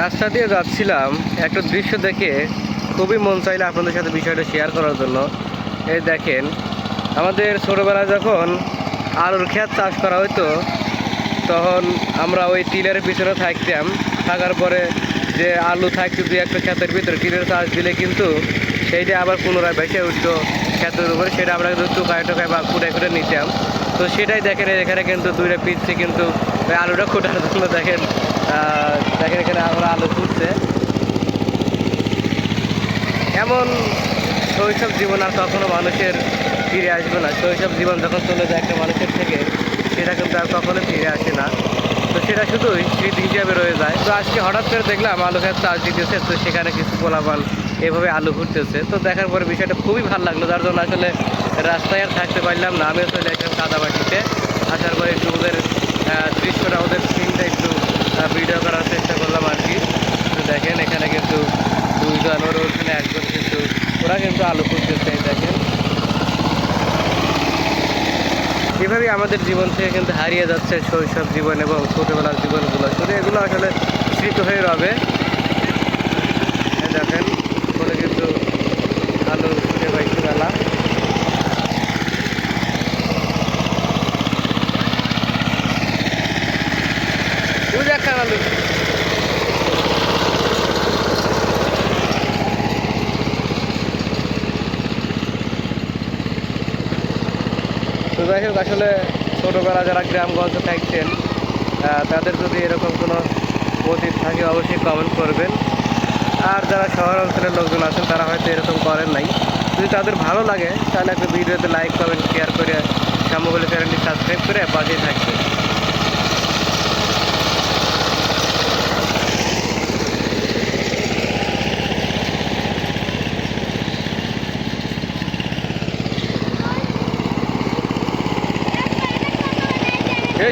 রাস্তা দিয়ে যাচ্ছিলাম, একটা দৃশ্য দেখে খুবই মন চাইলে আপনাদের সাথে বিষয়টা শেয়ার করার জন্য। এই দেখেন, আমাদের ছোটোবেলায় যখন আলুর ক্ষেত চাষ করা হতো তখন আমরা ওই টিলের পিছনে থাকতাম। থাকার পরে যে আলু থাকতো দুই একটা ক্ষেতের ভিতরে টিলের চাষ দিলে কিন্তু সেইটা আবার পুনরায় ভেসে উঠতো ক্ষেতের উপরে, সেটা আমরা কিন্তু টুকায় টুকায় বা কুটে কুটে নিতাম। তো সেটাই দেখেন, এখানে কিন্তু দুইটা পিচ্ছে কিন্তু আলুটা খোটার জন্য দেখেন দেখেন এখানে আমরা আলু ফুটছে এমন শৈশব জীবন আর কখনো মানুষের ফিরে আসবে না। শৈশব জীবন যখন চলে যায় একটা মানুষের থেকে, সেটা কিন্তু আর কখনো ফিরে আসে না। তো সেটা শুধুই স্মৃতি হিসাবে রয়ে যায়। তো আজকে হঠাৎ করে দেখলাম আলু খেত চাষ দিতেছে, তো সেখানে কিছু পোলাপান এভাবে আলু ঘুরতেছে। তো দেখার পরে বিষয়টা খুবই ভালো লাগল, যার জন্য আসলে রাস্তায় আর থাকতে পারলাম না। আমিও চলে আসলাম কাদাবাটিতে আসার পরে একটু ওদের দৃশ্যটা ওদের সিনটা একটু ভিডিও করার চেষ্টা করলাম আর কি তো দেখেন এখানে কিন্তু দুইজন ওর ওখানে একজন কিন্তু, ওরা কিন্তু আলু খুঁজতেছে দেখেন। এভাবেই আমাদের জীবন থেকে কিন্তু হারিয়ে যাচ্ছে শৈশব জীবন এবং ছোটোবেলার জীবনগুলো। শুধু এগুলো আসলে স্মৃত হয়ে রবে। দেখেন করে কিন্তু আলু ফুটে পাইছি মেলা তুই দেখ আলু। তো যাই হোক, আসলে ছোটোবেলা যারা গ্রামগঞ্জে থাকছেন তাদের যদি এরকম কোনো অতীত থাকে, অবশ্যই কমেন্ট করবেন। আর যারা শহর অঞ্চলের লোকজন আছেন, তারা হয়তো এরকম করেন নাই। যদি তাদের ভালো লাগে, তাহলে একটা ভিডিওতে লাইক কমেন্ট শেয়ার করে শ্যামবলী চ্যানেলটি সাবস্ক্রাইব করে পাশেই থাকবে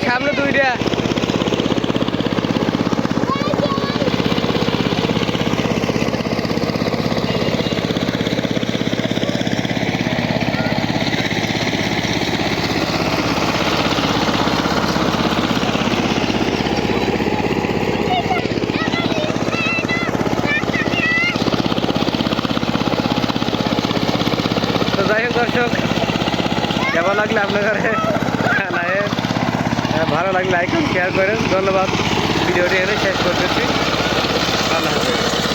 সামনে দুইটা তো যাই হোক দর্শক কেমন লাগলে আপনার ঘরে লাইভ ভালো লাগলে লাইক শেয়ার করেন। ধন্যবাদ। ভিডিওটি এনে শেষ করতেছি। আল্লাহ হাফেজ।